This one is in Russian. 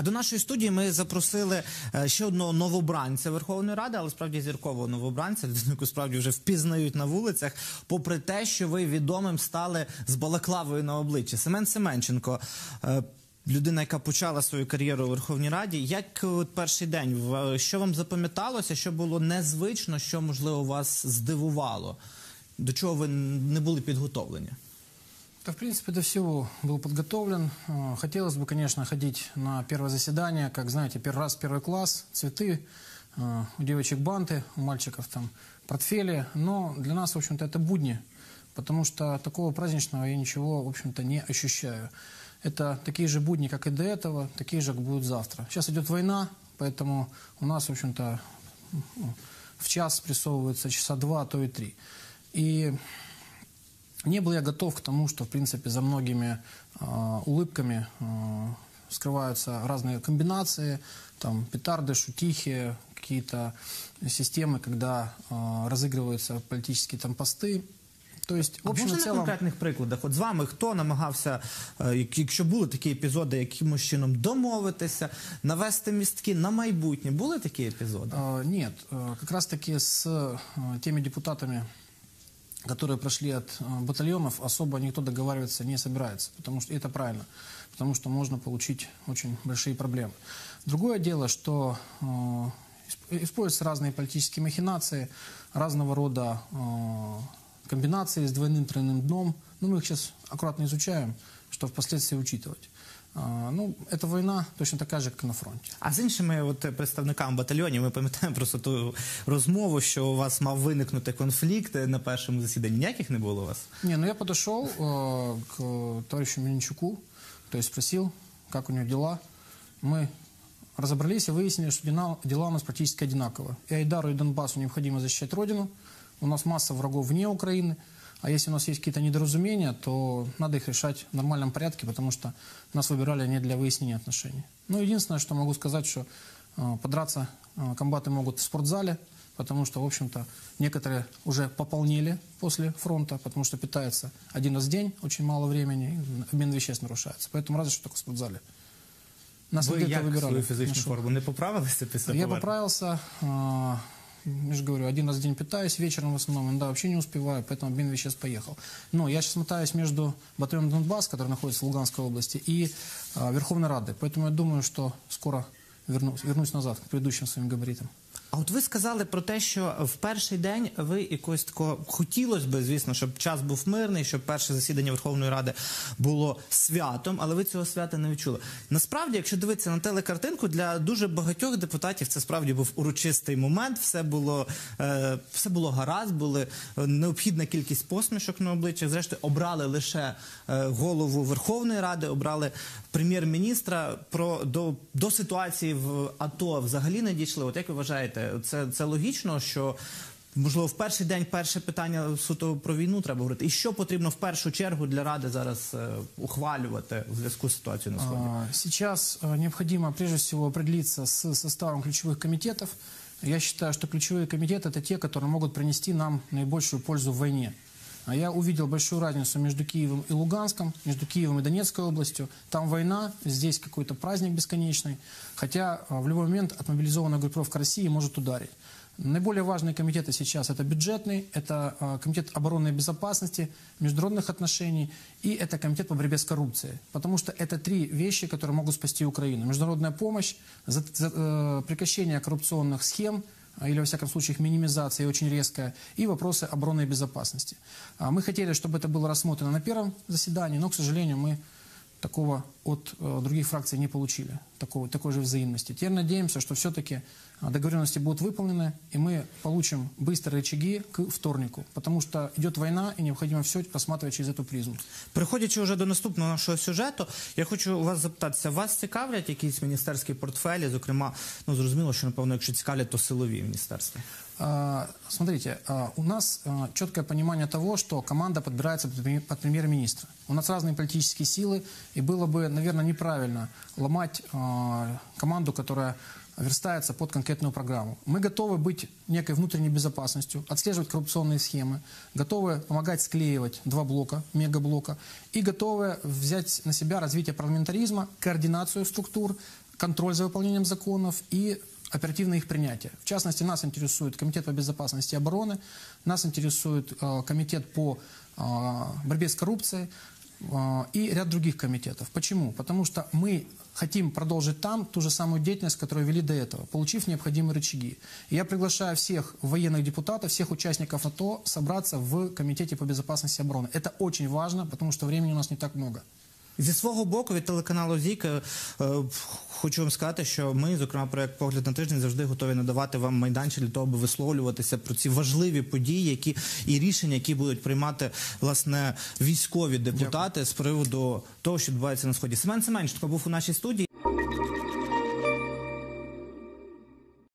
А до нашої студії ми запросили е, ще одного новобранця Верховної Ради, але справді зіркового новобранця, людину, яку справді вже впізнають на вулицях, попри те, що ви відомим стали з балаклавою на обличчі. Семен Семенченко. е, Людина, яка почала свою кар'єру у Верховній Раді, як от перший день, в- що вам запам'яталося, що було незвично, що можливо вас здивувало, до чого ви не були підготовлені? В принципе, до всего был подготовлен. Э, Хотелось бы, конечно, ходить на первое заседание, как, знаете, первый раз первый класс, цветы, э, у девочек банты, у мальчиков там портфели. Но для нас, в общем-то, это будни, потому что такого праздничного я ничего, в общем-то, не ощущаю. Это такие же будни, как и до этого, такие же, как будут завтра. Сейчас идет война, поэтому у нас, в общем-то, в час прессовывается часа два, а то и три. И не был я готов к тому, что, в принципе, за многими э, улыбками э, скрываются разные комбинации, там, петарды, шутихи, какие-то системы, когда э, разыгрываются политические там посты. То есть, в А общем и можна на целом... конкретних прикладах? От з вами хто намагався, е, як- якщо були такі епізоди, якимось чином домовитися, навести містки на майбутнє? Були такі епізоди? Э, Нет, э, как раз-таки с э, теми депутатами, которые прошли от э, батальонов, особо никто договариваться не собирается, потому что это правильно, потому что можно получить очень большие проблемы. Другое дело, что э, исп- используются разные политические махинации, разного рода э, комбинации с двойным тройным дном. Ну, мы их сейчас аккуратно изучаем, что впоследствии учитывать. А, Ну, это война точно такая же, как и на фронте. А з іншими от, е, представниками батальйонів ми пам'ятаємо просто ту розмову, що у вас мав виникнути конфлікт е, на першому засіданні. Ніяких не було у вас? Не, ну я подошел э, к товарищу Мельничуку, то есть спросил, как у него дела. Мы разобрались и выяснили, что дела, дела у нас практически одинаковые. И Айдару, и Донбассу необходимо защищать Родину. У нас масса врагов вне Украины. а если у нас есть какие-то недоразумения, то надо их решать в нормальном порядке, потому что нас выбирали не для выяснения отношений. Ну, единственное, что могу сказать, что э, подраться э, комбаты могут в спортзале, потому что, в общем-то, некоторые уже пополнели после фронта, потому что питаются один раз в день, очень мало времени, обмен веществ нарушается. Поэтому разве что только в спортзале. Нас Ви где-то як выбирали. свою фізичну шоу. форму не поправилися після Я повернення? поправился, а, я же говорю, один раз в день питаюсь, вечером в основном, иногда вообще не успеваю, поэтому обмен веществ поехал. Но я сейчас мотаюсь между батальоном Донбасс, который находится в Луганской области, и а, Верховной Рады. Поэтому я думаю, что скоро вернусь, вернусь назад к предыдущим своим габаритам. А от ви сказали про те, що в перший день ви якось такого хотілося би, звісно, щоб час був мирний, щоб перше засідання Верховної Ради було святом, але ви цього свята не відчули. Насправді, якщо дивитися на телекартинку, для дуже багатьох депутатів це справді був урочистий момент. Все було, е, все було гаразд, були е, необхідна кількість посмішок на обличчях. Зрештою, обрали лише е, голову Верховної Ради, обрали прем'єр-міністра. Про до, до ситуації в АТО взагалі не дійшли. От як ви вважаєте, це, це логічно, що можливо в перший день перше питання суто про війну треба говорити. І що потрібно в першу чергу для ради зараз е, ухвалювати в зв'язку з ситуацією на сході? А, Сейчас а, необходимо прежде всего определиться с составом ключевых комитетов. Я считаю, что ключевые комитеты это те, которые могут принести нам наибольшую пользу в войне. А Я увидел большую разницу между Киевом и Луганском, между Киевом и Донецкой областью. Там война, здесь какой-то праздник бесконечный. Хотя а, в любой момент отмобилизованная группировка России может ударить. Наиболее важные комитеты сейчас это бюджетный, это а, комитет обороны и безопасности, международных отношений и это комитет по борьбе с коррупцией. Потому что это три вещи, которые могут спасти Украину. Международная помощь, э, прекращение коррупционных схем, или, во всяком случае, их минимизация очень резкая, и вопросы обороны и безопасности. А, Мы хотели, чтобы это было рассмотрено на первом заседании, но, к сожалению, мы такого от э, других фракций не получили, такого, такой же взаимности. Теперь надеемся, что все-таки договоренности будут выполнены, и мы получим быстрые рычаги к вторнику, потому что идет война, и необходимо все рассматривать через эту призму. Переходячи вже до наступного нашого сюжету, я хочу у вас запитатися, вас цікавлять якісь міністерські портфелі? Зокрема, ну зрозуміло, що напевно, якщо цікавлять, то силові міністерства. А, Смотрите, а, у нас а, четкое понимание того, что команда подбирается под преми- под премьер-министра. У нас разные политические силы, и было бы, наверное, неправильно ломать а, команду, которая верстается под конкретную программу. Мы готовы быть некой внутренней безопасностью, отслеживать коррупционные схемы, готовы помогать склеивать два блока, мегаблока, и готовы взять на себя развитие парламентаризма, координацию структур, контроль за выполнением законов и оперативное их принятие. В частности, нас интересует Комитет по безопасности и обороны, нас интересует э, Комитет по э, борьбе с коррупцией и ряд других комитетов. Почему? Потому что мы хотим продолжить там ту же самую деятельность, которую вели до этого, получив необходимые рычаги. Я приглашаю всех военных депутатов, всех участников АТО собраться в Комитете по безопасности и обороны. Это очень важно, потому что времени у нас не так много. Зі свого боку від телеканалу ЗІК е, хочу вам сказати, що ми, зокрема, проект погляд на тиждень завжди готові надавати вам майданчик для того, аби висловлюватися про ці важливі події, які і рішення, які будуть приймати власне військові депутати з приводу того, що відбувається на сході. Семен Семенченко був у нашій студії.